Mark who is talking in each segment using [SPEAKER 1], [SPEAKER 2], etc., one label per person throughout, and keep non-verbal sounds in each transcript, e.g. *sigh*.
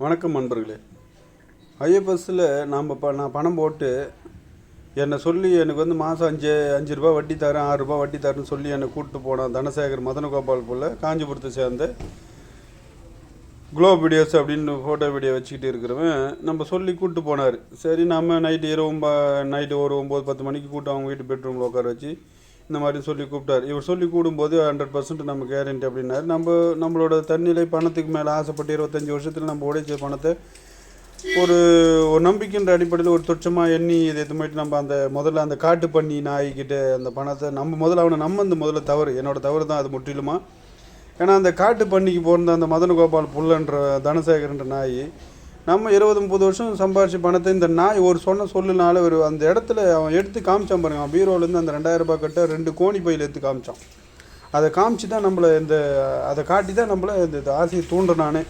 [SPEAKER 1] வணக்கம் நண்பர்களே. ஐஎஃப்எஸ்ஸில் நாம் இப்போ நான் பணம் போட்டு என்னை சொல்லி எனக்கு வந்து மாதம் அஞ்சு அஞ்சு ரூபா வட்டி தரேன் ஆறு ரூபா வட்டி தரேன்னு சொல்லி என்னை கூப்பிட்டு போனான் தனசேகர் மதனகோபால் போல் காஞ்சிபுரத்தை சேர்ந்த குளோப் வீடியோஸ் அப்படின்னு ஃபோட்டோ வீடியோ வச்சுக்கிட்டு இருக்கிறவன் நம்ம சொல்லி கூப்பிட்டு போனார். சரி நம்ம நைட்டு இரவு நைட்டு ஒரு ஒம்பது பத்து மணிக்கு கூப்பிட்டு அவங்க வீட்டு பெட்ரூமில் உட்கார வச்சு இந்த மாதிரி சொல்லி கூப்பிட்டார். இவர் சொல்லி கூடும்போது ஹண்ட்ரட் பர்சன்ட் நம்ம கேரண்டி அப்படின்னாரு. நம்ம நம்மளோட தன்னிலை பணத்துக்கு மேலே ஆசைப்பட்டு இருபத்தஞ்சி வருஷத்தில் நம்ம உடைச்ச பணத்தை ஒரு ஒரு நம்பிக்கைன்ற அடிப்படையில் ஒரு துச்சமாக எண்ணி இதை எதுமாயிட்டு நம்ம அந்த முதல்ல அந்த காட்டு பண்ணி நாய்கிட்ட அந்த பணத்தை நம்ம முதல்ல அவனை நம்ம அந்த முதல்ல தவறு என்னோடய தவறு தான் அது முற்றிலுமா. ஏன்னா அந்த காட்டு பண்ணிக்கு பிறந்த அந்த மதன கோபால் புல்லன்ற தனசேகரன்ற நாய் நம்ம இருபது முப்பது வருஷம் சம்பாரிச்சு பணத்தை இந்த நாய் ஒரு சொன்ன சொல்லுனால ஒரு அந்த இடத்துல அவன் எடுத்து காமிச்சான் பாருங்க. அவன் பீரோலேருந்து அந்த ரெண்டாயிரம் ரூபாய் கட்ட ரெண்டு கோணி பையில் எடுத்து காமிச்சான். அதை காமிச்சு தான் நம்மளை இந்த அதை காட்டி தான் நம்மளை இந்த ஆசையை தூண்டுறேன்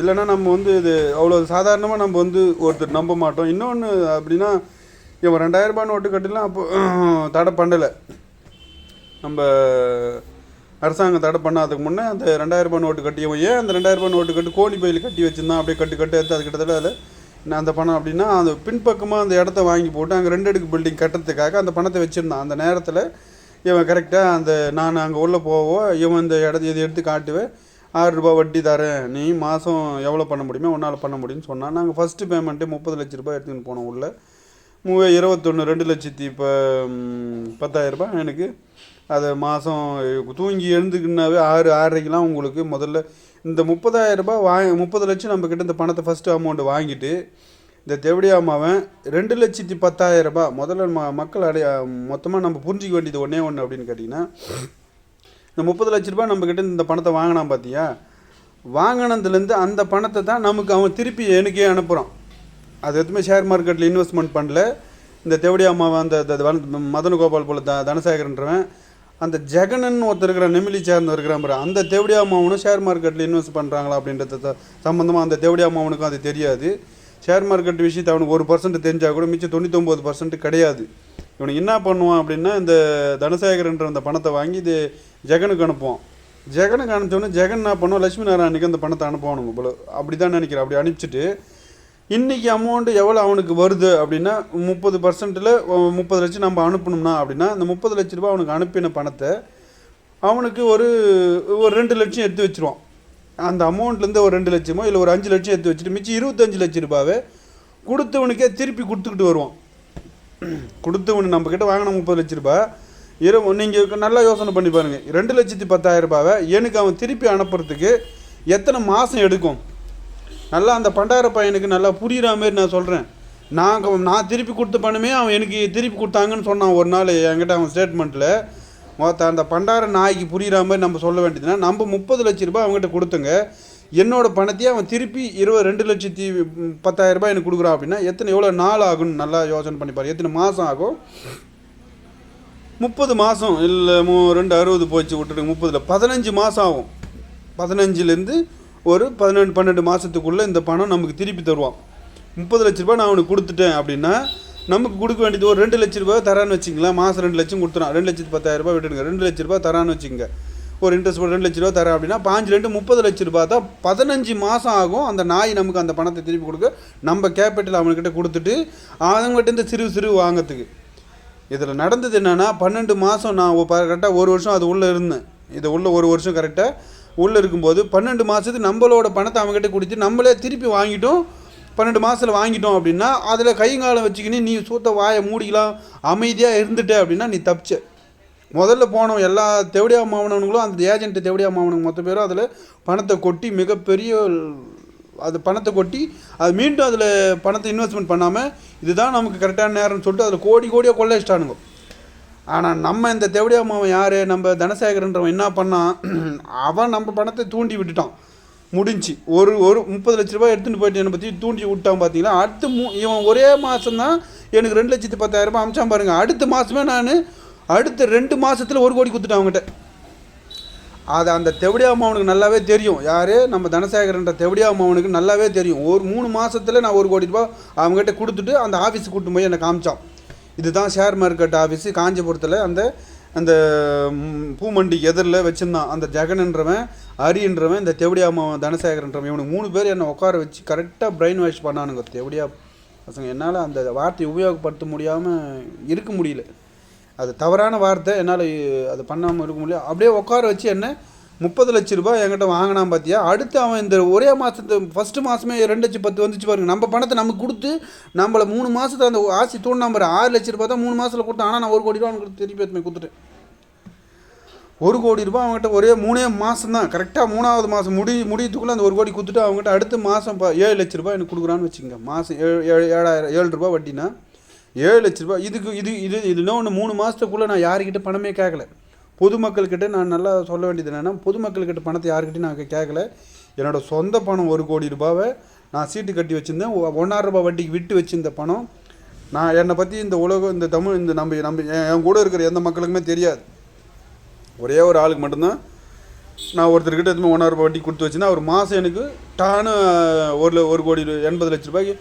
[SPEAKER 1] இல்லைன்னா நம்ம வந்து இது அவ்வளோ சாதாரணமாக நம்ம வந்து ஒருத்தர் நம்ப மாட்டோம். இன்னொன்று அப்படின்னா இவன் ரெண்டாயிரம் ரூபாய் நோட்டு கட்டிலாம் அப்போ தடை பண்ணலை. நம்ம அரசாங்கம் தடை பண்ணாததுக்கு முன்னே அந்த ரெண்டாயிரம் ரூபாய் நோட்டு கட்டியவன் ஏன் அந்த ரெண்டாயிரம் ரூபாய் நோட்டு கட்டு கோழி பயில் கட்டி வச்சிருந்தான்? அப்படியே கட்டு கட்டு எடுத்து அது கிட்டத்தட்ட அதில் நான் அந்த பணம் அப்படின்னா அந்த பின்பக்கமாக அந்த இடத்த வாங்கி போட்டு அங்கே ரெண்டு அடுக்கு பில்டிங் கட்டுறதுக்காக அந்த பணத்தை வச்சுருந்தான். அந்த நேரத்தில் இவன் கரெக்டாக அந்த நான் அங்கே உள்ளே போவோ இவன் இந்த இடத்த இதை எடுத்து காட்டுவேன் ஆறு வட்டி தரேன். நீ மாதம் எவ்வளோ பண்ண முடியுமோ உன்னால் பண்ண முடியும்னு சொன்னான். நாங்கள் ஃபஸ்ட்டு பேமெண்ட்டு முப்பது லட்ச ரூபாய் எடுத்துன்னு போனோம் உள்ளே மூ இருபத்தொன்று ரெண்டு லட்சத்தி இப்போ பத்தாயிரரூபா எனக்கு. அதை மாதம் தூங்கி எழுந்துக்குனாவே ஆறு ஆறரைக்கெலாம் உங்களுக்கு முதல்ல இந்த முப்பதாயிரரூபா வா முப்பது லட்சம் நம்மக்கிட்ட இந்த பணத்தை ஃபஸ்ட்டு அமௌண்ட் வாங்கிட்டு இந்த தெவடியாமாவன் ரெண்டு லட்சத்தி பத்தாயிரரூபா ரூபாய் முதல்ல ம மக்கள் அடைய மொத்தமாக நம்ம புரிஞ்சிக்க வேண்டியது ஒன்றே ஒன்று அப்படின்னு கேட்டிங்கன்னா இந்த முப்பது லட்ச ரூபாய் நம்மக்கிட்ட இந்த பணத்தை வாங்கினான் பார்த்தியா வாங்கினதுலேருந்து அந்த பணத்தை தான் நமக்கு அவன் திருப்பி எனக்கே அனுப்புகிறான் அது எதுவுமே ஷேர் மார்க்கெட்டில் இன்வெஸ்ட்மெண்ட் பண்ணல. இந்த தேவடி அம்மாவை அந்த மதன கோபால் போல த தனசேகரன்றவன் அந்த ஜெகனன் ஒருத்தர் இருக்கிற நெமிலி சேர்ந்து இருக்கிறான் அந்த தேவடியா மாவனும் ஷேர் மார்க்கெட்டில் இன்வெஸ்ட் பண்ணுறாங்களா அப்படின்றத சம்மந்தமாக அந்த தேவடியா மாவனுக்கும் அது தெரியாது. ஷேர் மார்க்கெட் விஷயத்தை அவனுக்கு ஒரு பர்சன்ட் தெரிஞ்சால் கூட மிச்சம் தொண்ணூத்தொம்பது பர்சன்ட் கிடையாது. இவனுக்கு என்ன பண்ணுவான் அப்படின்னா இந்த தனசேகரன்ற அந்த பணத்தை வாங்கி இது ஜெகனுக்கு அனுப்புவான். ஜெகனுக்கு அனுப்பிச்சோன்னே ஜெகன் என்ன பண்ணுவோம் லட்சுமி நாராயணுக்கு அந்த பணத்தை அனுப்புவானுங்க போல. அப்படி தான் நினைக்கிறேன். அப்படி அனுப்பிச்சிட்டு இன்றைக்கி அமௌண்ட்டு எவ்வளோ அவனுக்கு வருது அப்படின்னா முப்பது பர்சன்ட்டில் முப்பது லட்சம் நம்ம அனுப்பணும்னா அப்படின்னா அந்த முப்பது லட்ச ரூபா அவனுக்கு அனுப்பின பணத்தை அவனுக்கு ஒரு ஒரு ரெண்டு லட்சம் எடுத்து வச்சுருவான். அந்த அமௌண்ட்லேருந்து ஒரு ரெண்டு லட்சமோ இல்லை ஒரு அஞ்சு லட்சம் எடுத்து வச்சுட்டு மிச்சம் இருபத்தஞ்சு லட்ச ரூபாவை கொடுத்தவனுக்கே திருப்பி கொடுத்துக்கிட்டு வருவான். கொடுத்தவனு நம்மக்கிட்ட வாங்கின முப்பது லட்ச ரூபா இரு நீங்கள் நல்லா யோசனை பண்ணி பாருங்கள் ரெண்டு லட்சத்தி பத்தாயிரம் ரூபாவை எனக்கு அவன் திருப்பி அனுப்புறதுக்கு எத்தனை மாதம் எடுக்கும்? நல்லா அந்த பண்டார பையனுக்கு நல்லா புரிகிற மாதிரி நான் சொல்கிறேன் நான் நான் திருப்பி கொடுத்த பணமே அவன் எனக்கு திருப்பி கொடுத்தாங்கன்னு சொன்னான் ஒரு நாள் என்கிட்ட அவன் ஸ்டேட்மெண்ட்டில் மொத்த அந்த பண்டார நாய்க்கு புரிகிற மாதிரி நம்ம சொல்ல வேண்டியதுன்னா நம்ம முப்பது லட்ச ரூபாய் அவங்ககிட்ட கொடுத்துங்க. என்னோடய பணத்தையே அவன் திருப்பி இருபது ரெண்டு லட்சத்தி ம், பத்தாயிரம் ரூபாய் எனக்கு கொடுக்குறான் அப்படின்னா எத்தனை எவ்வளோ நாள் ஆகும்னு நல்லா யோசனை பண்ணிப்பார் எத்தனை மாதம் ஆகும்? முப்பது மாதம் இல்லை மூ ரெண்டு அறுபது போச்சு விட்டுட்டு முப்பதில் பதினஞ்சு மாதம் ஆகும். பதினஞ்சுலேருந்து ஒரு பதினெண்டு பன்னெண்டு மாதத்துக்குள்ளே இந்த பணம் நமக்கு திருப்பி தருவான். முப்பது லட்ச ரூபாய் நான் அவனுக்கு கொடுத்துட்டேன் அப்படின்னா நமக்கு கொடுக்க வேண்டியது ஒரு ரெண்டு லட்ச ரூபாய் தரான்னு வச்சுங்களேன் மாதம் ரெண்டு லட்சம் கொடுத்துறான். ரெண்டு லட்சத்து பத்தாயிரம் ரூபாய் விட்டுடுங்க. ரெண்டு லட்ச ரூபாய் தரான்னு வச்சுங்க ஒரு இன்ட்ரெஸ்ட் ரெண்டு லட்ச ரூபா தரேன் அப்படின்னா பாஞ்சு ரெண்டு முப்பது லட்ச ரூபா தான் பதினஞ்சு மாதம் ஆகும். அந்த நாய் நமக்கு அந்த பணத்தை திருப்பி கொடுக்க நம்ம கேபிட்டல் அவங்கக்கிட்ட கொடுத்துட்டு அவங்ககிட்ட இந்த சிறு சிறு வாங்கிறதுக்கு. இதில் நடந்தது என்னென்னா பன்னெண்டு மாதம் நான் கரெக்டாக ஒரு வருஷம் அது உள்ளே இருந்தேன். இது உள்ள ஒரு வருஷம் கரெக்டாக உள்ளே இருக்கும்போது பன்னெண்டு மாதத்துக்கு நம்மளோட பணத்தை அவங்ககிட்ட கொடுத்து நம்மளே திருப்பி வாங்கிட்டோம். பன்னெண்டு மாதத்தில் வாங்கிட்டோம் அப்படின்னா அதில் கைங்காலம் வச்சுக்கின்னு நீ சூத்த வாயை மூடிக்கலாம் அமைதியாக இருந்துட்ட அப்படின்னா நீ தப்பிச்ச. முதல்ல போனோம் எல்லா தேவடியா மாவனவனுங்களும் அந்த ஏஜென்ட் தேவடியா மாவனங்க மொத்த பேரும் அதில் பணத்தை கொட்டி மிகப்பெரிய அது பணத்தை கொட்டி அது மீண்டும் அதில் பணத்தை இன்வெஸ்ட்மெண்ட் பண்ணாமல் இதுதான் நமக்கு கரெக்டான நேரம்னு சொல்லிட்டு அதில் கோடி கோடியாக கொள்ளைச்சிட்டானுங்க ஆனால் நம்ம இந்த தேவடியா மாவன் யார்? நம்ம தனசேகரன்றவன் என்ன பண்ணான் அவன் நம்ம பணத்தை தூண்டி விட்டுட்டான். முடிஞ்சு. ஒரு ஒரு முப்பது லட்ச ரூபாய் எடுத்துகிட்டு போயிட்டு என்னை பற்றி தூண்டி விட்டான் பார்த்தீங்களா அடுத்து மூ இவன் ஒரே மாதம் தான் எனக்கு ரெண்டு லட்சத்து பத்தாயிரம் ரூபாய் அமிச்சான் பாருங்கள் அடுத்த மாதமே நான் அடுத்த ரெண்டு மாதத்தில் ஒரு கோடி கொடுத்துட்டேன் அவங்ககிட்ட அது அந்த தெவடியா மாவனுக்கு நல்லாவே தெரியும். யார்? நம்ம தனசேகரன்ற தெவடியா மாவனுக்கு நல்லாவே தெரியும். ஒரு மூணு மாதத்தில் நான் ஒரு கோடி ரூபாய் அவங்ககிட்ட கொடுத்துட்டு அந்த ஆஃபீஸுக்கு கூட்டு போய் என்னை காமிச்சான். இதுதான் ஷேர் மார்க்கெட் ஆஃபீஸு காஞ்சிபுரத்தில் அந்த அந்த பூமண்டி எதிரில் வச்சுருந்தான். அந்த ஜெகன்ன்றவன் ஹரின்றவன் இந்த தெவடியா தனசேகரன்றவன் இவனுக்கு மூணு பேர் என்னை உட்கார வச்சு கரெக்டாக பிரெயின் வாஷ் பண்ணானுங்க. தெவடியா பசங்க என்னால் அந்த வார்த்தையை உபயோகப்படுத்த முடியாமல் இருக்க முடியல. அது தவறான வார்த்தை என்னால் அது பண்ணாமல் இருக்க முடியல. அப்படியே உட்கார வச்சு என்ன முப்பது லட்ச ரூபாய் என்கிட்ட வாங்கினான் பார்த்தியா அடுத்து அவன் இந்த ஒரே மாதத்து ஃபஸ்ட்டு மாதமே ரெண்டு லட்சம் பத்து வந்துச்சு பாருங்க. நம்ம பணத்தை நமக்கு கொடுத்து நம்மளை மூணு மாதத்தை அந்த ஆசி தூண்டினா பாரு. ஆறு லட்ச ரூபாய் தான் மூணு மாதத்தில் கொடுத்தான். ஆனால் நான் ஒரு கோடி ரூபா அவனுக்கு திருப்பி எடுத்து கொடுத்துட்டேன். ஒரு கோடி ரூபாய் அவங்ககிட்ட ஒரே மூணே மாதம் தான். கரெக்டாக மூணாவது மாதம் முடி முடியத்துக்குள்ளே அந்த ஒரு கோடி கொடுத்துட்டு அவங்ககிட்ட அடுத்த மாதம் ஏழு லட்ச ரூபாய் எனக்கு கொடுக்குறான்னு வச்சுக்கோங்க. மாதம் ஏழு ஏழு ஏழாயிரம் ஏழு ரூபாய் வட்டினா ஏழு லட்ச ரூபாய். இதுக்கு இது இது இது இன்னொன்று மூணு மாதத்துக்குள்ளே நான் யாருக்கிட்ட பணமே கேட்கல பொதுமக்கள்கிட்ட நான் நல்லா சொல்ல வேண்டியது என்னென்னா பொதுமக்கள்கிட்ட பணத்தை யாருக்கிட்டையும் நான் கேட்கல என்னோடய சொந்த பணம் ஒரு கோடி ரூபாவை நான் சீட்டு கட்டி வச்சுருந்தேன். ஒ- ரூபாய் வட்டிக்கு விட்டு வச்சிருந்த பணம். நான் என்னை பற்றி இந்த உலகம் இந்த தமிழ் இந்த நம்ம நம்ம என் கூட இருக்கிற எந்த மக்களுக்குமே தெரியாது. ஒரே ஒரு ஆளுக்கு மட்டும்தான் நான் ஒருத்தர்கிட்ட எதுவுமே ஒன்றாயிரம் ரூபாய் வட்டி கொடுத்து வச்சுருந்தேன். அவர் மாதம் எனக்கு டானு ஒரு ஒரு கோடி எண்பது லட்ச ரூபாய்க்கு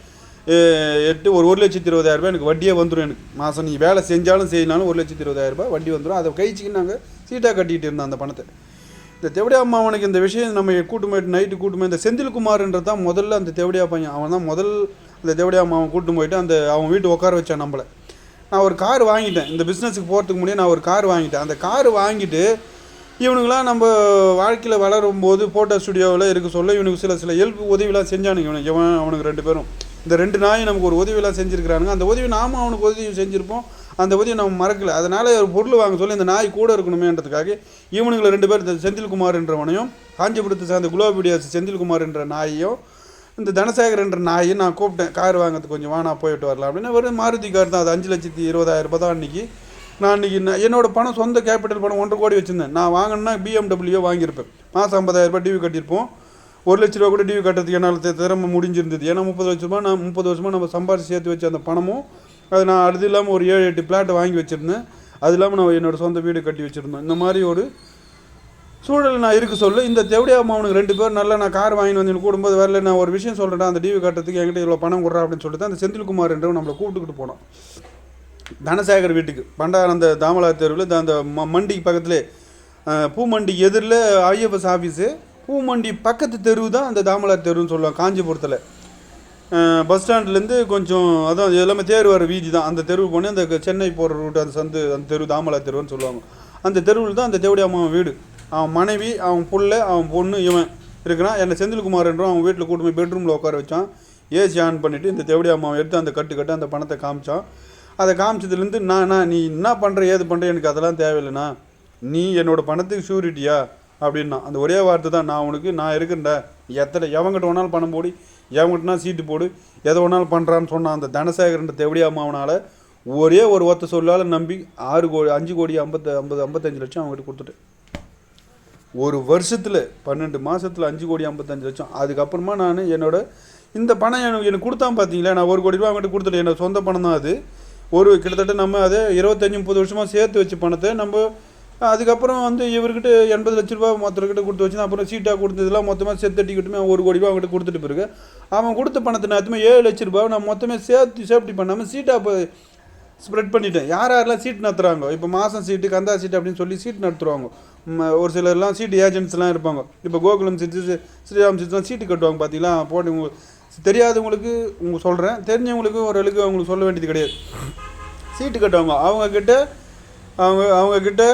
[SPEAKER 1] எட்டு ஒரு ஒரு லட்சத்தி இருபதாயிரம் ரூபாய் எனக்கு வட்டியே வந்துடும் எனக்கு. மாதம் நீ வேலை செஞ்சாலும் செய்யினாலும் ஒரு லட்சத்தி இருபதாயிரம் ரூபாய் வட்டி வந்துடும் அதை கழிச்சிக்கு நாங்கள் சீட்டாக கட்டிகிட்டு இருந்தோம் அந்த பணத்தை. இந்த தெவடியா அம்மாவனுக்கு இந்த விஷயம் நம்ம கூட்டு போயிட்டு நைட்டு கூட்டு போய் இந்த செந்தில்குமார்ன்றது தான் முதல்ல அந்த தேவடியா பையன். அவன் தான் முதல் அந்த தெவடியா அம்மாவை கூட்டு போயிட்டு அந்த அவன் வீட்டு உட்கார வச்சான் நம்மளை. நான் ஒரு கார் வாங்கிட்டேன். இந்த பிஸ்னஸுக்கு போகிறதுக்கு முன்னாடி நான் ஒரு கார் வாங்கிட்டேன். அந்த கார் வாங்கிட்டு இவனுங்களாம் நம்ம வாழ்க்கையில் வளரும் போது ஃபோட்டோ ஸ்டுடியோவில் இருக்க சொல்ல இவனுக்கு சில சில ஹெல்ப் உதவிலாம் செஞ்சானுங்க இவனுக்கு இவன் அவனுக்கு ரெண்டு பேரும். இந்த ரெண்டு நாயும் நமக்கு ஒரு உதவியெல்லாம் செஞ்சுருக்கிறானுங்க. அந்த உதவி நாம அவனுக்கு உதவி செஞ்சுருப்போம். அந்த உதவி நம்ம மறக்கல. அதனால் ஒரு பொருள் வாங்க சொல்லி இந்த நாய் கூட இருக்கணுமேன்றதுக்காக இவனுங்களை ரெண்டு பேர் இந்த செந்தில்குமார் என்றவனையும் காஞ்சிபுரத்தை சேர்ந்த குலோபிடியாஸ் செந்தில்குமார் என்ற நாயையும் இந்த தனசேகர் என்ற நாயை நான் கூப்பிட்டேன். கார் வாங்கிறதுக்கு கொஞ்சம் வானா போயிட்டு வரலாம் அப்படின்னு. வெறும் மாருதி கார் தான். அது அஞ்சு லட்சத்தி இருபதாயிரம் ரூபாய் தான் அன்றைக்கி நான் அன்றைக்கி என்னோடய பணம் சொந்த கேபிட்டல் பணம் ஒன்றரை கோடி வச்சுருந்தேன். நான் வாங்கினா பிஎம்டபிள்யூ வாங்கியிருப்பேன். மாதம் ஐம்பதாயிரம் ரூபாய் டிவி கட்டியிருப்போம். ஒரு லட்ச ரூபா கூட டிவி கட்டுறதுக்கு என்னால் திறமை முடிஞ்சிருந்தது. ஏன்னா முப்பது லட்ச ரூபா நான் முப்பது வருஷமாக நம்ம சம்பாரிச்சு சேர்த்து வச்ச அந்த பணமும் அது நான் அது இல்லாமல் ஒரு ஏழு எட்டு பிளாட்டை வாங்கி வச்சுருந்தேன். அது இல்லாமல் நான் என்னோட சொந்த வீடு கட்டி வச்சுருந்தேன் இந்த மாதிரி ஒரு சூழல் நான் இருக்க சொல்ல. இந்த தேவடியா மாவனுக்கு ரெண்டு பேர் நல்லா நான் கார் வாங்கிட்டு வந்து கூடும்போது வரல நான் ஒரு விஷயம் சொல்கிறேன் அந்த டிவி கட்டுறதுக்கு என்கிட்ட இவ்வளோ பணம் கொடுறா அப்படின்னு சொல்லிட்டு அந்த செந்தில்குமார் என்றவன் நம்மளை கூப்பிட்டுக்கிட்டு போனோம். தனசேகர் வீட்டுக்கு பண்டாரம் அந்த தாமலா தெருவில் அந்த ம- மண்டிக்கு பக்கத்துலே அஹ், பூமண்டி எதிரில் ஐஎஃப்எஸ் ஆஃபீஸு பூமண்டி பக்கத்து தெரு தான் அந்த தாமலார் தெருன்னு சொல்லுவாங்க காஞ்சிபுரத்தில். பஸ் ஸ்டாண்ட்லேருந்து கொஞ்சம் அதான் எல்லாமே தேர் வர வீதி தான். அந்த தெருவு போனே அந்த சென்னை போகிற ரூட் அந்த சந்து அந்த தெரு தாமலா தெருவுன்னு சொல்லுவாங்க. அந்த தெருவில் தான் அந்த தேவடி அம்மா வீடு. அவன் மனைவி அவன் புள்ள அவன் பொண்ணு இவன் இருக்கிறான். என்னை செந்தில்குமார்ன்றவன் அவன் வீட்டில் கூட்டு போய் பெட்ரூமில் உட்கார வச்சான். ஏசி ஆன் பண்ணிவிட்டு இந்த தேவடி அம்மாவை எடுத்து அந்த கட்டு கட்டு அந்த பணத்தை காமிச்சான். அதை காமிச்சதுலேருந்து நான் நான் நீ என்ன பண்ணுற ஏது பண்ணுற எனக்கு அதெல்லாம் தேவையில்லைண்ணா. நீ என்னோட பணத்துக்கு ஷூரிட்டியா அப்படின்னா அந்த ஒரே வார்த்தை தான் நான் உனக்கு நான் இருக்கிறேன்டா எத்தனை எவங்கிட்ட வேணாலும் பணம் போடி எவங்கிட்டனா சீட்டு போடு எதை வேணாலும் பண்ணுறான்னு சொன்னான் அந்த தனசேகரன்ற தேவடி ஒரே ஒரு ஒத்த சொல்லால் நம்பி ஆறு கோடி அஞ்சு கோடி ஐம்பத்து ஐம்பது ஐம்பத்தஞ்சு லட்சம் அவங்ககிட்ட கொடுத்துட்டேன் ஒரு வருஷத்தில் பன்னெண்டு மாதத்தில் அஞ்சு கோடி ஐம்பத்தஞ்சு லட்சம். அதுக்கப்புறமா நான் என்னோட இந்த பணம் எனக்கு எனக்கு கொடுத்தான் பார்த்தீங்களா நான் ஒரு கோடி ரூபா அவங்ககிட்ட கொடுத்துட்டேன். என்னோட சொந்த பணம் தான் அது. ஒரு கிட்டத்தட்ட நம்ம அதை இருபத்தஞ்சி முப்பது வருஷமாக சேர்த்து வச்ச பணத்தை நம்ம அதுக்கப்புறம் வந்து இவர்கிட்ட எண்பது லட்ச ரூபா மொத்தர்கிட்ட கொடுத்து வச்சு அப்புறம் சீட்டாக கொடுத்ததெல்லாம் மொத்தமாக செத்தட்டிக்கிட்டுமே ஒரு கோடி ரூபா அவங்ககிட்ட கொடுத்துட்டு பிறகு அவன் கொடுத்த பணத்தை நான் ஏழு லட்ச ரூபாய் நான் மொத்தமே சேர்த்து சேஃப்டி பண்ணாமல் சீட்டாக இப்போ ஸ்ப்ரெட் பண்ணிட்டேன். யார் யாரெல்லாம் சீட் நடத்துகிறாங்க இப்போ மாதம் சீட்டு கந்தா சீட்டு அப்படின்னு சொல்லி சீட் நடத்துவாங்க ஒரு சிலர்லாம் சீட்டு ஏஜென்ட்ஸ்லாம் இருப்பாங்க. இப்போ கோகுலம் சீட்டு ஸ்ரீராம் சீட்லாம் சீட்டு கட்டுவாங்க பார்த்தீங்களா போட்டு உங்களுக்கு தெரியாதவங்களுக்கு உங்க சொல்கிறேன் தெரிஞ்சவங்களுக்கு ஓரளவுக்கு அவங்களுக்கு சொல்ல வேண்டியது கிடையாது. சீட்டு கட்டுவாங்க. அவங்கக்கிட்ட அவங்க அவங்கக்கிட்ட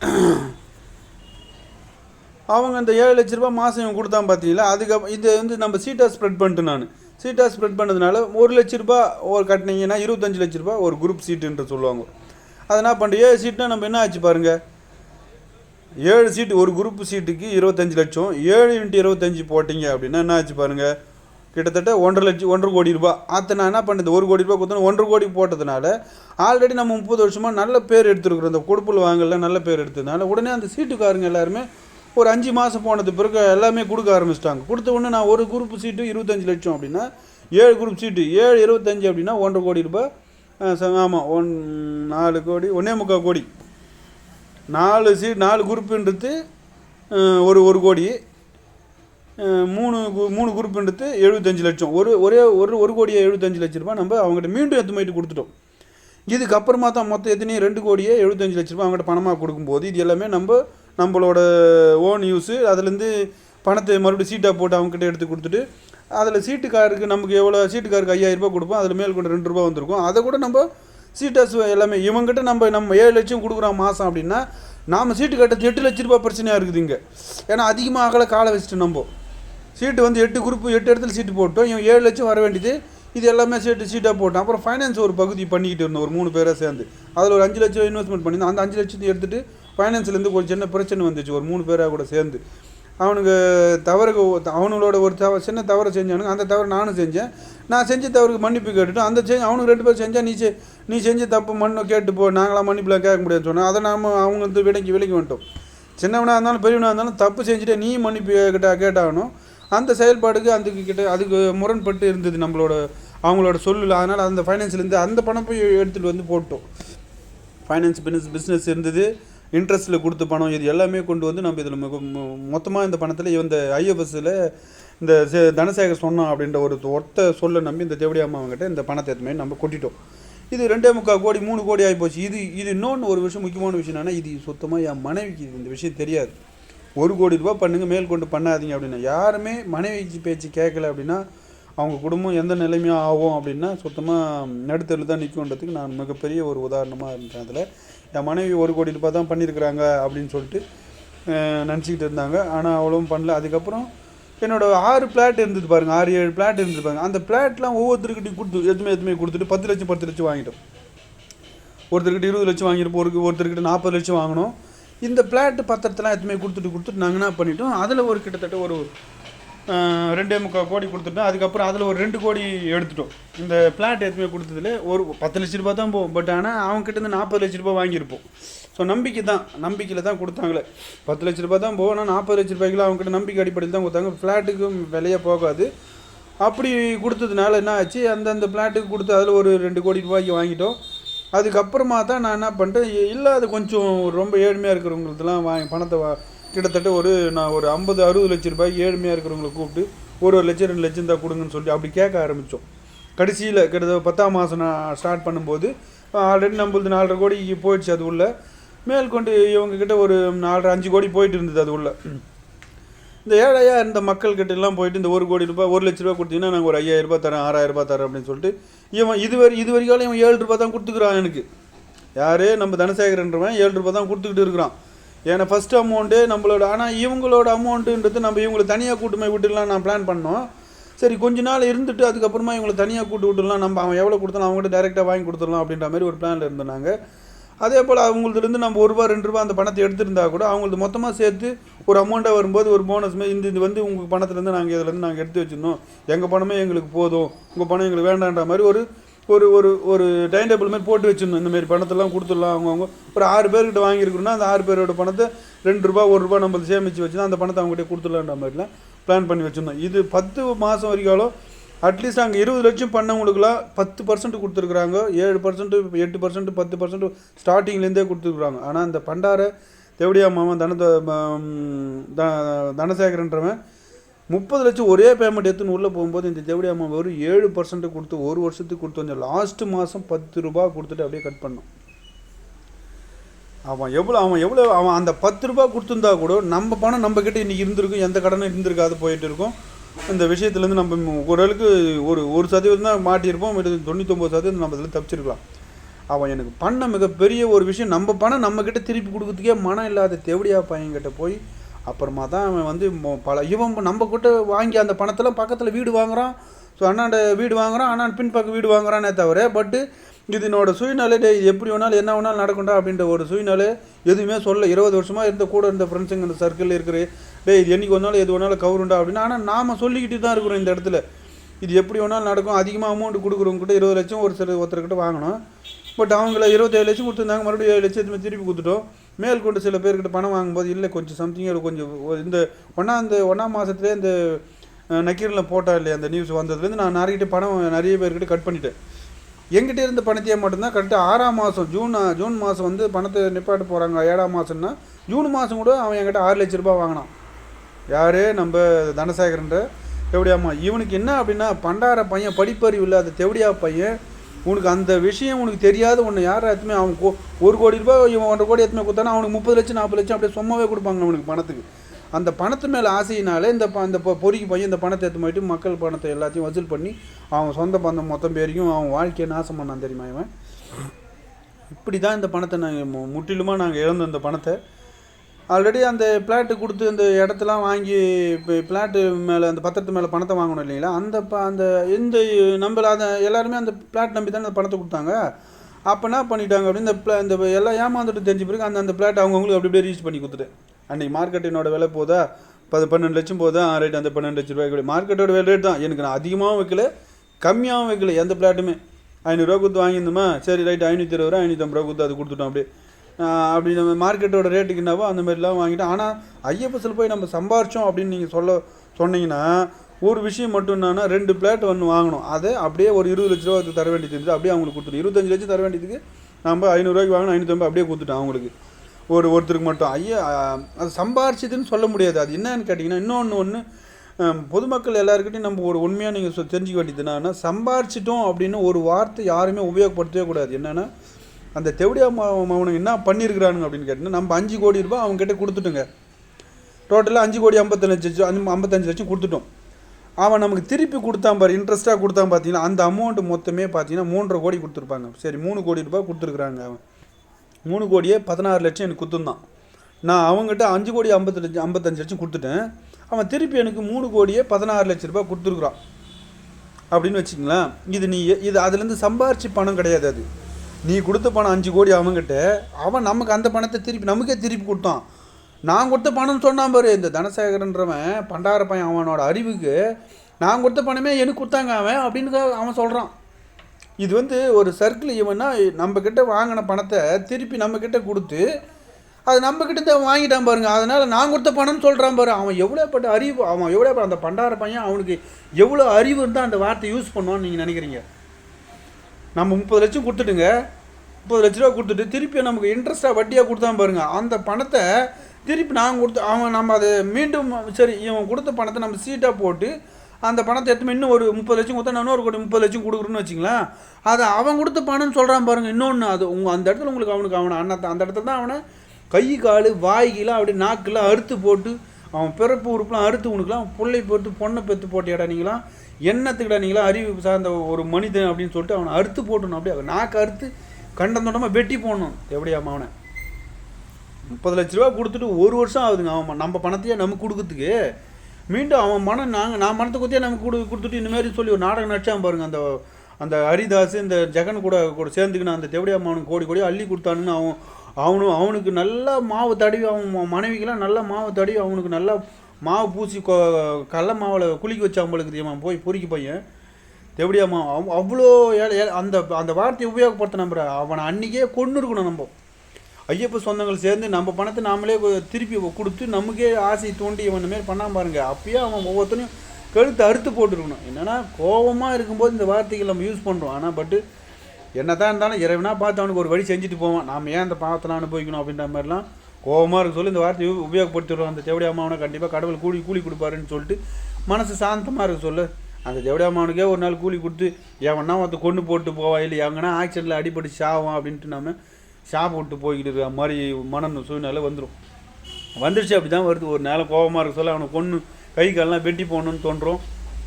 [SPEAKER 1] *clears throat* அவங்க அந்த ஏழு லட்ச ரூபாய் மாதம் இவன் கொடுத்தான் பார்த்தீங்களா அதுக்கப்புறம் இது வந்து நம்ம சீட்டாக ஸ்ப்ரெட் பண்ணிட்டு நான். சீட்டாக ஸ்ப்ரெட் பண்ணதுனால ஒரு லட்ச ரூபாய் ஒரு கட்டினீங்கன்னா இருபத்தஞ்சு லட்ச ரூபாய் ஒரு குரூப் சீட்டுன்ற சொல்லுவாங்க. அதை என்ன பண்ணுற ஏழு சீட்னா நம்ம என்ன ஆச்சு பாருங்கள் ஏழு சீட்டு ஒரு குரூப் சீட்டுக்கு இருபத்தஞ்சு லட்சம். ஏழு இன்ட்டு இருபத்தஞ்சி போட்டிங்க அப்படின்னா என்ன ஆச்சு பாருங்கள் கிட்டத்தட்ட ஒன்றரை லட்சம் ஒன்றரை கோடி ரூபாய் அத்தனை நான் என்ன பண்ணுறது ஒரு கோடி ரூபாய் கொடுத்தோம் ஒன்றரை கோடி போட்டதுனால ஆல்ரெடி நம்ம முப்பது வருஷமாக நல்ல பேர் எடுத்துருக்குறோம். இந்த கொடுப்புல வாங்கல நல்ல பேர் எடுத்ததுனால உடனே அந்த சீட்டுக்காரங்க எல்லாருமே ஒரு அஞ்சு மாதம் போனது பிறகு எல்லாமே கொடுக்க ஆரம்பிச்சிட்டாங்க. கொடுத்த உடனே நான் ஒரு குரூப் சீட்டு இருபத்தஞ்சு லட்சம் அப்படின்னா ஏழு குரூப் சீட்டு ஏழு இருபத்தஞ்சு அப்படின்னா ஒன்றரை கோடி ரூபாய். ஆமாம் ஒன் நாலு கோடி ஒன்றே முக்கால் கோடி. நாலு சீட் நாலு குரூப்புன்றது ஒரு ஒரு கோடி. மூணு மூணு கு- மூணு எழுபத்தஞ்சு லட்சம். ஒரு ஒரே ஒரு ஒரு கோடியே எழுபத்தஞ்சு லட்ச ரூபாய் நம்ம அவங்ககிட்ட மீண்டும் எடுத்து போயிட்டு கொடுத்துட்டோம். இதுக்கப்புறமா தான் மொத்தம் எத்தனையும் ரெண்டு கோடியே எழுபத்தஞ்சு லட்ச ரூபாய் அவங்ககிட்ட பணமாக கொடுக்கும்போது இது எல்லாமே நம்ம நம்மளோட ஓன் யூஸு அதுலேருந்து பணத்தை மறுபடியும் சீட்டாக போட்டு அவங்ககிட்ட எடுத்து கொடுத்துட்டு அதில் சீட்டுக்காருக்கு நமக்கு எவ்வளோ சீட்டுக்காருக்கு ஐயாயிரம் ரூபாய் கொடுப்போம் அதில் மேல் கொண்டு ரெண்டு ரூபா வந்திருக்கும். அதை கூட நம்ம சீட்டாஸ் எல்லாமே இவங்ககிட்ட நம்ம நம்ம ஏழு லட்சம் கொடுக்குறோம் மாதம் அப்படின்னா நாம் சீட்டு கட்டுறது எட்டு லட்ச ரூபாய் பிரச்சனையாக இருக்குது இங்கே. ஏன்னா அதிகமாக அகல காலை வச்சுட்டு நம்ம. சீட்டு வந்து எட்டு குரூப் எட்டு இடத்துல சீட்டு போட்டோம். இவன் ஏழு லட்சம் வர வேண்டியது. இது எல்லாமே சீட்டு சீட்டாக போட்டோம் அப்புறம் ஃபைனான்ஸ் ஒரு பகுதி பண்ணிக்கிட்டு இருந்தோம். ஒரு மூணு பேராக சேர்ந்து. அதில் ஒரு அஞ்சு லட்சம் இன்வெஸ்ட்மெண்ட் பண்ணியிருந்தோம். அந்த அஞ்சு லட்சத்தை எடுத்துகிட்டு ஃபைனான்ஸ்லேருந்து ஒரு சின்ன பிரச்சனை வந்துச்சு. ஒரு மூணு பேராக கூட சேர்ந்து. அவனுக்கு தவறுக்கு அவனுங்களோட ஒரு தவ சின்ன தவறை செஞ்சானுங்க. அந்த தவறு நானும் செஞ்சேன். நான் செஞ்ச தவறுக்கு மன்னிப்பு கேட்டுட்டு அந்த செஞ்சு அவனுக்கு ரெண்டு பேர் செஞ்சால் நீ செ நீ செஞ்ச தப்பு மண்ணை கேட்டு போ. நாங்களாம் மன்னிப்புலாம் கேட்க முடியாதுன்னு சொன்னேன் அதை நாம் அவங்க வந்து விலைக்கு விலைக்கு வந்துட்டோம். சின்னவனாக இருந்தாலும் பெரியவனாக இருந்தாலும் தப்பு செஞ்சுட்டு நீ மன்னிப்பு கிட்ட கேட்டாகணும். அந்த செயல்பாடுக்கு அதுக்கு கிட்ட அதுக்கு முரண்பட்டு இருந்தது நம்மளோட அவங்களோட சொல்லில். அதனால் அந்த ஃபைனான்ஸ்லேருந்து அந்த பணம் போய் எடுத்துகிட்டு வந்து போட்டோம். ஃபைனான்ஸ் பிஸ்னஸ் பிஸ்னஸ் இருந்தது. இன்ட்ரெஸ்ட்டில் கொடுத்த பணம் இது எல்லாமே கொண்டு வந்து நம்ம இதில் மொத்தமாக இந்த பணத்தில் இந்த ஐஎஃப்எஸ்சில் இந்த தனசேகர் சொன்னான் அப்படின்ற ஒரு ஒத்த சொல்ல நம்பி இந்த தேவடி அம்மாவங்கிட்ட இந்த பணத்தை எதுவுமே நம்ம கொட்டிட்டோம். இது ரெண்டே முக்கால் கோடி மூணு கோடி ஆகி போச்சு. இது இது இன்னொன்று ஒரு விஷயம் முக்கியமான விஷயம் என்னென்னா இது சுத்தமாக என் மனைவிக்கு இந்த விஷயம் தெரியாது. ஒரு கோடி ரூபாய் பண்ணுங்கள் மேல் கொண்டு பண்ணாதீங்க அப்படின்னா. யாருமே மனைவிக்கு பேச்சு கேட்கல அப்படின்னா அவங்க குடும்பம் எந்த நிலைமையாக ஆகும் அப்படின்னா சுத்தமாக நடுத்தரில் தான் நிற்குன்றதுக்கு நான் மிகப்பெரிய ஒரு உதாரணமாக இருந்தேன் அதில். என் மனைவி ஒரு கோடி ரூபாய் தான் பண்ணியிருக்கிறாங்க அப்படின்னு சொல்லிட்டு நினச்சிக்கிட்டு இருந்தாங்க. ஆனால் அவ்வளவும் பண்ணல. அதுக்கப்புறம் என்னோட ஆறு பிளாட் இருந்தது பாருங்க ஆறு ஏழு பிளாட் இருந்தது பாருங்கள் அந்த பிளாட்லாம் ஒவ்வொருத்தருக்கிட்டையும் கொடுத்து எதுவுமே எதுவுமே கொடுத்துட்டு பத்து லட்சம் பத்து லட்சம் வாங்கிட்டோம். ஒருத்தர்கிட்ட இருபது லட்சம் வாங்கியிருப்போம் ஒரு ஒருத்தர்கிட்ட நாற்பது லட்சம் வாங்கினோம். இந்த பிளாட் பத்திரத்தெல்லாம் எதுவுமே கொடுத்துட்டு கொடுத்துட்டு நாங்கள் என்ன பண்ணிட்டோம்? அதில் ஒரு கிட்டத்தட்ட ஒரு ரெண்டே முக்கால் கோடி கொடுத்துட்டோம். அதுக்கப்புறம் அதில் ஒரு ரெண்டு கோடி எடுத்துட்டோம். இந்த பிளாட் எதுவுமே கொடுத்ததுல ஒரு பத்து லட்ச ரூபா தான் போகும். பட் ஆனால் அவங்ககிட்ட இருந்து நாற்பது லட்ச ரூபாய் வாங்கியிருப்போம். ஸோ நம்பிக்கை தான். நம்பிக்கையில் தான் கொடுத்தாங்களே. பத்து லட்ச ரூபா தான் போகும் ஆனால் நாற்பது லட்ச ரூபாய்க்குலாம் அவங்ககிட்ட நம்பிக்கை அடிப்படையில் தான் கொடுத்தாங்க. ஃப்ளாட்டுக்கும் விலையே போகாது. அப்படி கொடுத்ததுனால என்ன ஆச்சு? அந்தந்த பிளாட்டுக்கு கொடுத்து அதில் ஒரு ரெண்டு கோடி ரூபாய்க்கு வாங்கிட்டோம். அதுக்கப்புறமா தான் நான் என்ன பண்ணிட்டேன் இல்லை இல்லாத கொஞ்சம் ரொம்ப ஏழ்மையாக இருக்கிறவங்களுக்கெல்லாம் வாங்கி பணத்தை வா கிட்டத்தட்ட ஒரு நான் ஒரு ஐம்பது அறுபது லட்ச ரூபாய் ஏழ்மையாக இருக்கிறவங்களை கூப்பிட்டு ஒரு ஒரு லட்சம் ரெண்டு லட்சம் தான் கொடுங்கன்னு சொல்லி அப்படி கேட்க ஆரம்பித்தோம் கடைசியில் கிட்டத்தட்ட பத்தாம் மாதம் நான் ஸ்டார்ட் பண்ணும்போது ஆல்ரெடி நம்மளது நாலரை கோடிக்கு போயிடுச்சு அது உள்ள. மேற்கொண்டு இவங்கக்கிட்ட ஒரு நாலரை அஞ்சு கோடி போயிட்டு இருந்தது அது உள்ள. இந்த ஏழையாக இருந்த மக்கள்கிட்ட எல்லாம் போயிட்டு இந்த ஒரு கோடி ரூபாய் ஒரு லட்ச ரூபாய் கொடுத்தீங்கன்னா நாங்கள் ஒரு ஐயாயிரம் ரூபாய் தரேன் ஆறாயிரம் ரூபாய் தரேன் அப்படின்னு சொல்லிட்டு இவன் இதுவரை இது வரைக்கும் இவன் ஏழு ரூபா தான் கொடுத்துக்கிறான் எனக்கு. யார்? நம்ம தனசேகரன்றவன் ஏழு ரூபா தான் கொடுத்துக்கிட்டு இருக்கிறான். ஏன்னா ஃபஸ்ட் அமௌண்ட்டு நம்மளோட ஆனால் இவங்களோட அமௌண்ட்டுன்றது நம்ம இவங்களை தனியாக கூட்டு போய் நான் பிளான் பண்ணோம். சரி கொஞ்ச நாள் இருந்துட்டு அதுக்கப்புறமா இவங்களை தனியாக கூட்டு விட்டுடலாம். நம்ம அவன் எவ்வளோ கொடுத்தாலும் அவங்ககிட்ட டைரெக்டாக வாங்கி கொடுத்துடலாம் அப்படின்ற மாதிரி ஒரு பிளானில் இருந்தோம் நாங்கள் அதே போல் அவங்கள்துலேருந்து நம்ம ஒரு ரூபா ரெண்டு ரூபா அந்த பணத்தை எடுத்திருந்தா கூட அவங்களது மொத்தமாக சேர்த்து ஒரு அமௌண்ட்டாக வரும்போது ஒரு போனஸ் மாதிரி இந்த இது வந்து உங்கள் பணத்துலேருந்து நாங்கள் இதுலேருந்து நாங்கள் எடுத்து வச்சிருந்தோம் எங்கள் பணமே எங்களுக்கு போதும். உங்கள் பணம் எங்களுக்கு வேண்டான்ற மாதிரி ஒரு ஒரு ஒரு ஒரு டைம் டேபிள் மாதிரி போட்டு வச்சிருந்தோம் இந்த மாதிரி பணத்தெல்லாம் கொடுத்துடலாம் அவங்கவுங்க. ஒரு ஆறு பேர்கிட்ட வாங்கியிருக்கிறோன்னா அந்த ஆறு பேரோட பணத்தை ரெண்டு ரூபா ஒரு ரூபா நம்மளுக்கு சேமித்து வச்சுன்னா அந்த பணத்தை அவங்ககிட்ட கொடுத்துடலான்ற மாதிரிலாம் பிளான் பண்ணி வச்சுருந்தோம் இது பத்து மாதம் வரைக்கும் அட்லீஸ்ட் அங்கே இருபது லட்சம் பண்ணவங்களுக்குலாம் பத்து பர்சன்ட் கொடுத்துருக்குறாங்க. ஏழு பர்சன்ட் எட்டு பர்சன்ட் பத்து பர்சன்ட் ஸ்டார்டிங்லேருந்தே கொடுத்துருக்குறாங்க. ஆனால் இந்த பண்டார தேவடியா மாமன் தன தனசேகரன்றவன் முப்பது லட்சம் ஒரே பேமெண்ட் எடுத்துன்னு உள்ளே போகும்போது இந்த தேவடியா மாமன் ஒரு ஏழு பர்சன்ட் கொடுத்து ஒரு வருஷத்துக்கு கொடுத்து வந்து லாஸ்ட் மாதம் பத்து ரூபா கொடுத்துட்டு அப்படியே கட் பண்ணோம் அவன் எவ்வளோ அவன் எவ்வளோ அவன் அந்த பத்து ரூபா கொடுத்துருந்தா கூட நம்ம பணம் நம்மக்கிட்ட இன்றைக்கி இருந்திருக்கும் எந்த கடனும் இருந்திருக்காது போயிட்டு இருக்கும். இந்த விஷயத்துலேருந்து நம்ம ஓரளவுக்கு ஒரு ஒரு சதவீதம் தான் மாட்டியிருப்போம் தொண்ணூத்தொம்பது சதவீதம் நம்ம இதில் தப்பிச்சிருக்கலாம். அவன் எனக்கு பண்ண மிகப்பெரிய ஒரு விஷயம் நம்ம பணம் நம்மக்கிட்ட திருப்பி கொடுக்கறதுக்கே மனம் இல்லாத தேவடியா பையன்கிட்ட போய் அப்புறமா தான் அவன் வந்து பல இவன் நம்ம கிட்ட வாங்கி அந்த பணத்தில் பக்கத்தில் வீடு வாங்குறான். ஸோ அண்ணாண்ட வீடு வாங்குறான் அண்ணான் பின்பக்கம் வீடு வாங்குறானே தவிர பட்டு இது சூழ்நிலை எப்படி வேணாலும் என்ன வேணாலும் நடக்கும்டா அப்படின்ற ஒரு சூழ்நிலை எதுவுமே சொல்ல இருபது வருஷமாக இருந்த கூட இருந்த ஃப்ரெண்ட்ஸுங்க இந்த சர்க்கிளில் இருக்கிற டேய் இது என்றைக்கு வந்தாலும் எது வேணாலும் கவருண்டா அப்படின்னு. ஆனால் நாம் சொல்லிக்கிட்டு தான் இருக்கிறோம் இந்த இடத்துல. இது எப்படி வேணாலும் நடக்கும். அதிகமாக அமௌண்ட் கொடுக்குறவங்ககிட்ட இருபது லட்சம் ஒரு சில ஒருத்தர்கிட்ட வாங்கினோம் பட் அவங்கள இருபத்தேழு லட்சம் கொடுத்துருந்தாங்க. மறுபடியும் ஏழு லட்சத்துமே திருப்பி கொடுத்துட்டோம். மேல் கொண்டு சில பேர்கிட்ட பணம் வாங்கும்போது இல்லை கொஞ்சம் சம்திங் கொஞ்சம் இந்த ஒன்றா இந்த ஒன்றாம் மாதத்துலேயே இந்த நக்கீரில் போட்டா இல்லையா அந்த நியூஸ் வந்ததுலேருந்து நான் நிறைய பணம் நிறைய பேர்கிட்ட கட் பண்ணிட்டேன். எங்கிட்ட இருந்த பணத்தையே மட்டும்தான் கரெக்டாக ஆறாம் மாதம் ஜூன் ஜூன் மாதம் வந்து பணத்தை நிப்பாட்டு போகிறாங்க ஏழாம் மாதம்னா ஜூன் மாதம் கூட அவன் என்கிட்ட ஆறு லட்ச ரூபாய் வாங்கினான். யார்? நம்ம தனசேகரன்ற தெவடியாம்மா. இவனுக்கு என்ன அப்படின்னா பண்டார பையன் படிப்பறிவு இல்லாத தேவடியா பையன். உனக்கு அந்த விஷயம் உனக்கு தெரியாத ஒன்று யார் எத்துமே அவன் கோ- ஒரு கோடி ரூபாய் இவன் ஒன்றரை கோடி எத்துமே கொடுத்தானா அவனுக்கு முப்பது லட்சம் நாற்பது லட்சம் அப்படியே சும்மாவே கொடுப்பாங்க அவனுக்கு பணத்துக்கு. அந்த பணத்து மேலே ஆசையினாலே இந்த ப- அந்த பொ- பொறிக்கு பையன் இந்த பணத்தை எடுத்து போயிட்டு மக்கள் பணத்தை எல்லாத்தையும் வசூல் பண்ணி அவன் சொந்த பந்தம் மொத்தம் பேரையும் அவன் வாழ்க்கையை நாசம் பண்ணான் தெரியுமா இவன்? இப்படி தான் இந்த பணத்தை நாங்கள் முற்றிலுமாக நாங்கள் இழந்தோம் இந்த பணத்தை. ஆல்ரெடி அந்த பிளாட்டு கொடுத்து அந்த இடத்தெல்லாம் வாங்கி இப்போ பிளாட்டு மேலே அந்த பத்திரத்து மேலே பணத்தை வாங்கணும் இல்லைங்களா? அந்த ப அந்த எந்த நம்மள அதை எல்லாருமே அந்த பிளாட் நம்பி தானே அந்த பணத்தை கொடுத்தாங்க. அப்போ என்ன பண்ணிட்டாங்க அப்படின்னு இந்த பிளா இந்த எல்லாம் ஏமாந்துட்டு தெரிஞ்ச பிறகு அந்த அந்த பிளாட் அவங்கவுங்களுக்கு அப்படி அப்படியே ரீச் பண்ணி கொடுத்துட்டு. அன்றைக்கி மார்க்கெட்டினோட விலை போதா? பது பன்னெண்டு லட்சம் போதா? ரேட் அந்த பன்னெண்டு லட்சம் ரூபாய்க்கு மார்க்கெட்டோட விலை ரேட் தான். எனக்கு நான் அதிகமாகவும் வைக்கல கம்மியாகவும் வைக்கல எந்த பிளாட்டுமே ஐநூறுரூவா கொடுத்து வாங்கியிருந்தோமா? சரி ரைட் ஐநூற்றி இருபது ரூபா ஐநூற்றம்பது ரூபா கொடுத்து அது கொடுத்துட்டோம் அப்படியே. அப்படி நம்ம மார்க்கெட்டோட ரேட்டுக்கு என்னவோ அந்த மாதிரிலாம் வாங்கிட்டோம் ஆனால் ஐஎஃப்எஸ்சில் போய் நம்ம சம்பாரிச்சோம் அப்படின்னு நீங்கள் சொல்ல சொன்னீங்கன்னா ஒரு விஷயம் மட்டும் என்னன்னா ரெண்டு பிளாட் ஒன்று வாங்கணும். அதை அப்படியே ஒரு இருபது லட்ச ரூபா தர வேண்டியது இருந்தது அப்படியே அவங்களுக்கு கொடுத்துட்டோம். இருபத்தஞ்சு லட்சம் தர வேண்டியதுக்கு நம்ம ஐநூறுரூவாய்க்கு வாங்கணும் ஐநூற்றம்பது அப்படியே கொடுத்துட்டோம் அவங்களுக்கு. ஒரு ஒருத்தருக்கு மட்டும். ஐயா அது சம்பாரிச்சதுன்னு சொல்ல முடியாது. அது என்னன்னு கேட்டிங்கன்னா இன்னொன்று ஒன்று பொதுமக்கள் எல்லாருக்கிட்டையும் நம்ம ஒரு உண்மையாக நீங்கள் சொ தெரிஞ்சுக்க வேண்டியது என்னன்னா சம்பாரிச்சிட்டோம் அப்படின்னு ஒரு வார்த்தை யாருமே உபயோகப்படுத்தவே கூடாது. என்னென்னா அந்த தெவடியா மவனுக்கு என்ன பண்ணியிருக்கிறானுங்க அப்படின்னு கேட்டிங்கன்னா நம்ம அஞ்சு கோடி ரூபாய் அவங்க கிட்ட கொடுத்துட்டோங்க டோட்டலாக அஞ்சு கோடி ஐம்பத்தஞ்சு லட்சம் அஞ்சு- ஐம்பத்தஞ்சு லட்சம் கொடுத்துட்டோம். அவன் நமக்கு திருப்பி கொடுத்தான் பாரு இன்ட்ரெஸ்ட்டாக கொடுத்தான் பார்த்தீங்கன்னா அந்த அமௌண்ட் மொத்தமே பார்த்தீங்கன்னா மூன்றரை கோடி கொடுத்துருப்பாங்க. சரி மூணு கோடி ரூபாய் கொடுத்துருக்குறாங்க அவன். மூணு கோடியே பதினாறு லட்சம் எனக்கு கொடுத்துருந்தான் நான் அவங்ககிட்ட அஞ்சு கோடி ஐம்பத்து லட்சம் ஐம்பத்தஞ்சு லட்சம் கொடுத்துட்டேன். அவன் திருப்பி எனக்கு மூணு கோடியே பதினாறு லட்ச ரூபாய் கொடுத்துருக்குறான். அப்படின்னு வச்சுங்களேன் இது நீ இது அதுலேருந்து சம்பாரிச்சு பணம் கிடையாது அது. நீ கொடுத்த பணம் அஞ்சு கோடி அவன்கிட்ட அவன் நமக்கு அந்த பணத்தை திருப்பி நமக்கே திருப்பி கொடுத்தான். நான் கொடுத்த பணம்னு சொன்னான் பாரு இந்த தனசேகரன்றவன் பண்டார பையன் அவனோட அறிவுக்கு நான் கொடுத்த பணமே எனக்கு கொடுத்தாங்க அவன் அப்படின்னு அவன் சொல்கிறான் இது வந்து ஒரு சர்க்கிள் இவன்னா நம்ம வாங்கின பணத்தை திருப்பி நம்ம கொடுத்து அது நம்ம தான் வாங்கிட்டான் பாருங்க. அதனால் நான் கொடுத்த பணம்னு சொல்கிறான் பாரு. அவன் எவ்வளோப்பட்ட அறிவு அவன் எவ்வளோ அந்த பண்டார பையன் அவனுக்கு எவ்வளோ அறிவு இருந்தால் அந்த வார்த்தை யூஸ் பண்ணுவான்னு நீங்கள் நினைக்கிறீங்க? நம்ம முப்பது லட்சம் கொடுத்துட்டுங்க. முப்பது லட்ச ரூபா கொடுத்துட்டு திருப்பி நமக்கு இன்ட்ரெஸ்ட்டாக வட்டியாக கொடுத்தான் பாருங்க. அந்த பணத்தை திருப்பி நாங்கள் கொடுத்து அவன் நம்ம அதை மீண்டும் சரி இவன் கொடுத்த பணத்தை நம்ம சீட்டாக போட்டு அந்த பணத்தை எடுத்து இன்னும் ஒரு முப்பது லட்சம் கொடுத்தா நான் இன்னொரு கோடி முப்பது லட்சம் கொடுக்குறேன்னு வச்சுங்களேன். அதை அவன் கொடுத்த பணம்னு சொல்கிறான் பாருங்கள் இன்னொன்று அது. உங்கள் அந்த இடத்துல உங்களுக்கு அவனுக்கு அவனை அண்ணன் அந்த இடத்துல தான் அவனை கை கால் வாய்கெல்லாம் அப்படியே நாக்கெல்லாம் அறுத்து போட்டு அவன் பிறப்பு உறுப்புலாம் அறுத்து உனக்குலாம் பிள்ளை போட்டு பொண்ணை பெற்று போட்டியாடா நீங்களாம். எண்ணத்துக்கிட்ட நீங்களாம் அறிவு சார்ந்த ஒரு மனிதன் அப்படின்னு சொல்லிட்டு அவனை அறுத்து போட்டணும். அப்படியே அவன் நாக்கு அறுத்து கண்டந்தோட்டமாக வெட்டி போடணும். எப்படியாமா அவனை? முப்பது லட்ச ரூபா கொடுத்துட்டு ஒரு வருஷம் ஆகுதுங்க அவன் நம்ம பணத்தையே நமக்கு கொடுக்கறதுக்கு. மீண்டும் அவன் மனம் நாங்கள் நான் மனத்தை கொடுத்தே நமக்கு கொடு கொடுத்துட்டு இந்தமாரி சொல்லி ஒரு நாடகம் நடிச்சான் பாருங்க. அந்த அந்த ஹரிதாஸ் இந்த ஜெகன் கூட கூட சேர்ந்துக்கின அந்த தெவடியா கோடி கோடி அள்ளி கொடுத்தானுன்னு அவன் அவனும் அவனுக்கு நல்லா மாவு தடவி அவன் மனைவிக்கெல்லாம் நல்லா மாவு தடவி அவனுக்கு நல்லா மாவு பூசி கொ கடல மாவில் குளிக்க வச்சவங்களுக்கு தெரியுமா? போய் பொறிக்கு பையன் எப்படியாம்மா அவ் அவ்வளோ ஏழை ஏழை- அந்த அந்த வார்த்தையை உபயோகப்படுத்த நம்புற அவனை அன்றைக்கே கொண்டு இருக்கணும் நம்ம. ஐயப்ப சொந்தங்கள் சேர்ந்து நம்ம பணத்தை நாமளே திருப்பி கொடுத்து நமக்கே ஆசை தூண்டி இவன் மாரி மாதிரி பண்ணாம பாருங்க. அப்பயே அவன் ஒவ்வொருத்தனையும் கழுத்து அறுத்து போட்டுருக்கணும். என்னென்னா கோபமாக இருக்கும்போது இந்த வார்த்தைகள் நம்ம யூஸ் பண்ணுறோம் ஆனால் பட்டு என்னதான் இருந்தாலும் இறைவனா பார்த்து அவனுக்கு ஒரு வழி செஞ்சுட்டு போவான். நாம் ஏன் அந்த பாவத்தெல்லாம் அனுபவிக்கணும் அப்படின்ற மாதிரிலாம் கோபமாக இருக்க சொல்லி இந்த வார்த்தையை உப- உபயோகப்படுத்திடுறோம். அந்த ஜவுடி அம்மாவனை கண்டிப்பாக கடவுள் கூலி கூலி கொடுப்பாருன்னு சொல்லிட்டு மனசு சாந்தமாக இருக்க சொல்லு. அந்த ஜவுடி அம்மாவனுக்கே ஒரு நாள் கூலி கொடுத்து எவனா ஒருத்த கொண்டு போட்டு போவா இல்லை எங்கன்னா ஆக்சிடெண்ட்டில் அடிபட்டு சாவும் அப்படின்ட்டு நம்ம ஷாப் விட்டு போய்கிட்டு இருக்க மாதிரி மனம் சூழ்நிலை வந்துடும் வந்துருச்சு அப்படி தான் வருது. ஒரு நேரம் கோபமாக இருக்க சொல்ல. அவனை கொன்று கை காலெல்லாம் வெட்டி போகணுன்னு தோன்றும்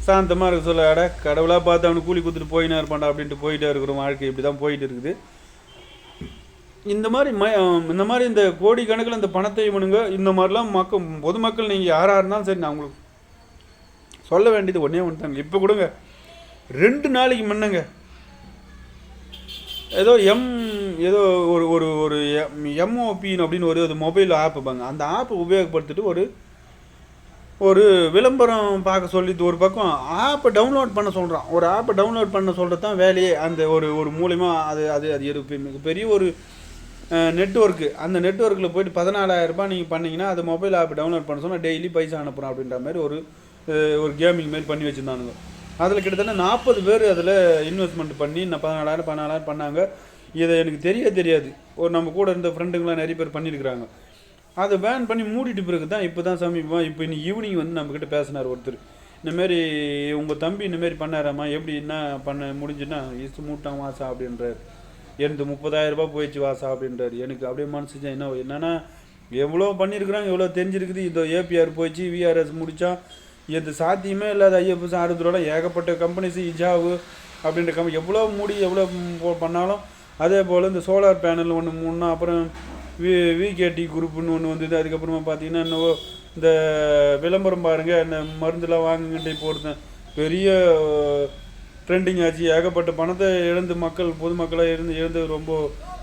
[SPEAKER 1] சாந்தமாக இருக்க சொல்ல அட கடவுளாக பார்த்து அவனுக்கு கூலி கொடுத்துட்டு போயினா இருப்பான்டா அப்படின்ட்டு போயிட்டே இருக்கிறோம் வாழ்க்கை இப்படி தான் போயிட்டு இருக்குது. இந்த மாதிரி ம இந்த மாதிரி இந்த கோடிக்கணக்கில் இந்த பணத்தை இவனுங்க இந்த மாதிரிலாம் மக்கள் பொதுமக்கள் நீங்கள் யாராக இருந்தாலும் சரி நான் உங்களுக்கு சொல்ல வேண்டியது ஒன்றே ஒன்று தாங்க இப்போ கொடுங்க. ரெண்டு நாளைக்கு முன்னங்க ஏதோ எம் ஏதோ ஒரு ஒரு ஒரு எம்ஓபின்னு அப்படின்னு ஒரு ஒரு மொபைல் ஆப் பாங்க அந்த ஆப்பை உபயோகப்படுத்திட்டு ஒரு ஒரு விளம்பரம் பார்க்க சொல்லி ஒரு பக்கம் ஆப்பை டவுன்லோட் பண்ண சொல்கிறான் ஒரு ஆப்பை டவுன்லோட் பண்ண சொல்கிறது தான் வேலையே. அந்த ஒரு ஒரு மூலிமா அது அது அது பெரிய பெ- ஒரு நெட்ஒர்க்கு அந்த நெட்ஒர்க்கில் போயிட்டு பதினாலாயிரம் ரூபாய் நீங்கள் பண்ணிங்கன்னா அது மொபைல் ஆப் டவுன்லோட் பண்ண சொன்னால் டெய்லி பைசா அனுப்புகிறோம் அப்படின்ற மாதிரி ஒரு ஒரு கேமிங் மாதிரி பண்ணி வச்சுருந்தானுங்க. அதில் கிட்டத்தட்ட நாற்பது பேர் அதில் இன்வெஸ்ட்மெண்ட் பண்ணி நான் பதினாலாயிரம் பதினாலாயிரம் பண்ணாங்க. இதை எனக்கு தெரிய தெரியாது. ஒரு நம்ம கூட இருந்த ஃப்ரெண்டுங்களாம் நிறைய பேர் பண்ணியிருக்கிறாங்க அதை பேன் பண்ணி மூடிட்டு பிறகு தான் இப்போ தான் சமீபமாக இப்போ இன்னைக்கு ஈவினிங் வந்து நம்மக்கிட்ட பேசினார் ஒருத்தர். இந்தமாரி உங்கள் தம்பி இந்தமாரி பண்ணாராம்மா எப்படி என்ன பண்ண முடிஞ்சுன்னா இஸ் மூட்டான் வாசா அப்படின்றார். எனக்கு முப்பதாயிரம் ரூபாய் போயிடுச்சு வாசா அப்படின்றார். எனக்கு அப்படியே மனசுச்சேன் என்ன என்னன்னா எவ்வளோ பண்ணியிருக்கிறாங்க எவ்வளோ தெரிஞ்சிருக்குது. இதோ ஏபிஆர் போயிடுச்சு விஆர்எஸ் முடித்தா எந்த சாத்தியமே இல்லாத ஐஎஃப்எஸ் ஆறுதலோட ஏகப்பட்ட கம்பெனிஸ் இஜாவு அப்படின்ற கம்பெனி எவ்வளோ மூடி எவ்வளோ பண்ணாலும் அதே போல் இந்த சோலார் பேனல் ஒன்று முன்னா அப்புறம் வி விகேடி குரூப்னு ஒன்று வந்தது. அதுக்கப்புறமா பார்த்தீங்கன்னா என்னவோ இந்த விளம்பரம் பாருங்கள் இந்த மருந்துலாம் வாங்குங்கன்ட்டு இப்போ பெரிய ட்ரெண்டிங் ஆச்சு. ஏகப்பட்ட பணத்தை இழந்து மக்கள் பொதுமக்களாக இருந்து இழந்து ரொம்ப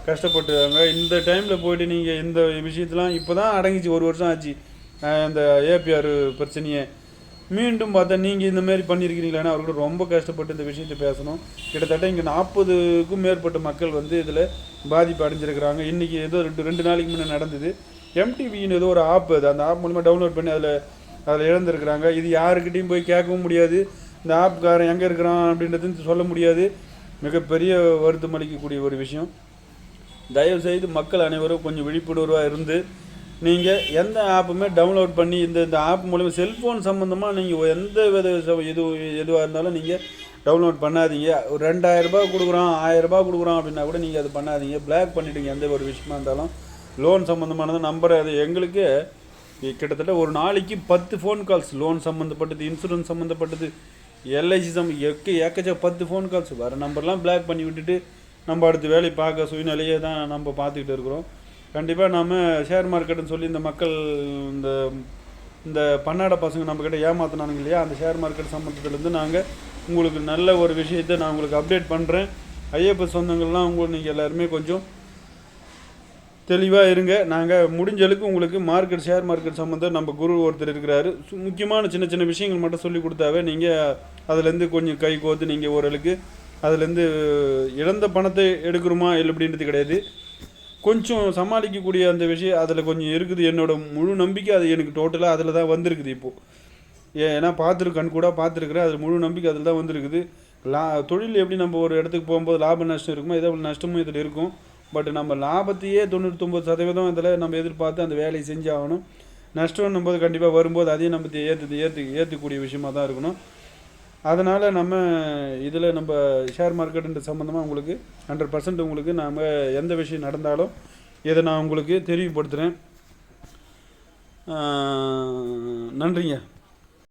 [SPEAKER 1] கஷ்டப்பட்டுறாங்க. இந்த டைமில் போயிட்டு நீங்கள் இந்த விஷயத்தெலாம் இப்போ தான் அடங்கிச்சு. ஒரு வருஷம் ஆச்சு. அந்த ஏபிஆர் பிரச்சனையை. மீண்டும் பார்த்தா நீங்கள் இந்த மாதிரி பண்ணியிருக்கிறீங்களா அவர்கிட்ட ரொம்ப கஷ்டப்பட்டு இந்த விஷயத்தை பேசணும். கிட்டத்தட்ட இங்கே நாற்பதுக்கும் மேற்பட்ட மக்கள் வந்து இதில் பாதிப்பு அடைஞ்சிருக்கிறாங்க. இன்றைக்கி ஏதோ ரெண்டு ரெண்டு நாளைக்கு முன்னே நடந்தது. எம்டிவின்னு ஏதோ ஒரு ஆப் அது. அந்த ஆப் மூலிமா டவுன்லோட் பண்ணி அதில் அதில் இழந்திருக்கிறாங்க. இது யாருக்கிட்டையும் போய் கேட்கவும் முடியாது. இந்த ஆப்காரன் எங்கே இருக்கிறான் அப்படின்றது சொல்ல முடியாது. மிகப்பெரிய வருத்தம் அளிக்கக்கூடிய ஒரு விஷயம். தயவுசெய்து மக்கள் அனைவரும் கொஞ்சம் விழிப்புணர்வாக இருந்து நீங்கள் எந்த ஆப்புமே டவுன்லோட் பண்ணி இந்த இந்த ஆப் மூலிமா செல்ஃபோன் சம்மந்தமாக நீங்கள் எந்த வித இது எதுவாக இருந்தாலும் நீங்கள் டவுன்லோட் பண்ணாதீங்க. ஒரு ரெண்டாயிரம் கொடுக்குறோம் ஆயிரரூபா கொடுக்குறோம் அப்படின்னா கூட நீங்கள் அது பண்ணாதீங்க. பிளாக் பண்ணிவிடுங்க எந்த ஒரு விஷயமா இருந்தாலும். லோன் சம்மந்தமானது நம்பர் அது எங்களுக்கு கிட்டத்தட்ட ஒரு நாளைக்கு பத்து ஃபோன் கால்ஸ் லோன் சம்மந்தப்பட்டது இன்சூரன்ஸ் சம்மந்தப்பட்டது எல்ஐசி சம் எக்க ஏக்கச்ச பத்து ஃபோன் கால்ஸ் வர நம்பர்லாம் பிளாக் பண்ணி விட்டுட்டு நம்ம அடுத்து வேலை பார்க்க சூழ்நிலையே தான் நம்ம பார்த்துக்கிட்டு இருக்கிறோம். கண்டிப்பாக நம்ம ஷேர் மார்க்கெட்டுன்னு சொல்லி இந்த மக்கள் இந்த இந்த பன்னாட பசங்க நம்மக்கிட்ட ஏமாத்தினானுங்க இல்லையா? அந்த ஷேர் மார்க்கெட் சம்மந்தத்துலேருந்து நாங்கள் உங்களுக்கு நல்ல ஒரு விஷயத்தை நான் உங்களுக்கு அப்டேட் பண்ணுறேன் ஐயப்ப சொந்தங்கள்லாம் உங்களுக்கு நீங்கள் எல்லாருமே கொஞ்சம் தெளிவாக இருங்க. நாங்கள் முடிஞ்ச அளவுக்கு உங்களுக்கு மார்க்கெட் ஷேர் மார்க்கெட் சம்மந்தம் நம்ம குரு ஒருத்தர் இருக்கிறாரு. முக்கியமான சின்ன சின்ன விஷயங்கள் மட்டும் சொல்லி கொடுத்தாவே நீங்கள் அதுலேருந்து கொஞ்சம் கை கோத்து நீங்கள் ஓரளவுக்கு அதுலேருந்து இழந்த பணத்தை எடுக்கிறோமா இல்லை அப்படின்றது கிடையாது. கொஞ்சம் சமாளிக்கக்கூடிய அந்த விஷயம் அதில் கொஞ்சம் இருக்குது. என்னோடய முழு நம்பிக்கை அது எனக்கு டோட்டலாக அதில் தான் வந்திருக்குது இப்போது ஏன்னா பார்த்துருக்கு கூட பார்த்துருக்குறேன். அதில் முழு நம்பிக்கை அதில் தான் வந்திருக்குது. லா தொழில் எப்படி நம்ம ஒரு இடத்துக்கு போகும்போது லாப நஷ்டம் இருக்குமோ? இதே நஷ்டமும் இதில் இருக்கும். பட் நம்ம லாபத்தையே தொண்ணூத்தொம்பது சதவீதம் இதில் நம்ம எதிர்பார்த்து அந்த வேலையை செஞ்சாகணும் நஷ்டம்னும் போது கண்டிப்பாக வரும்போது அதையும் நம்ம ஏற்று ஏற்று ஏற்றக்கூடிய விஷயமா தான் இருக்கணும். அதனால் நம்ம இதில் நம்ம ஷேர் மார்க்கெட்டுன்ற சம்மந்தமாக உங்களுக்கு ஹண்ட்ரட் பர்சன்ட் உங்களுக்கு நாம் எந்த விஷயம் நடந்தாலும் இதை நான் உங்களுக்கு தெளிவுபடுத்துகிறேன் நன்றிங்க.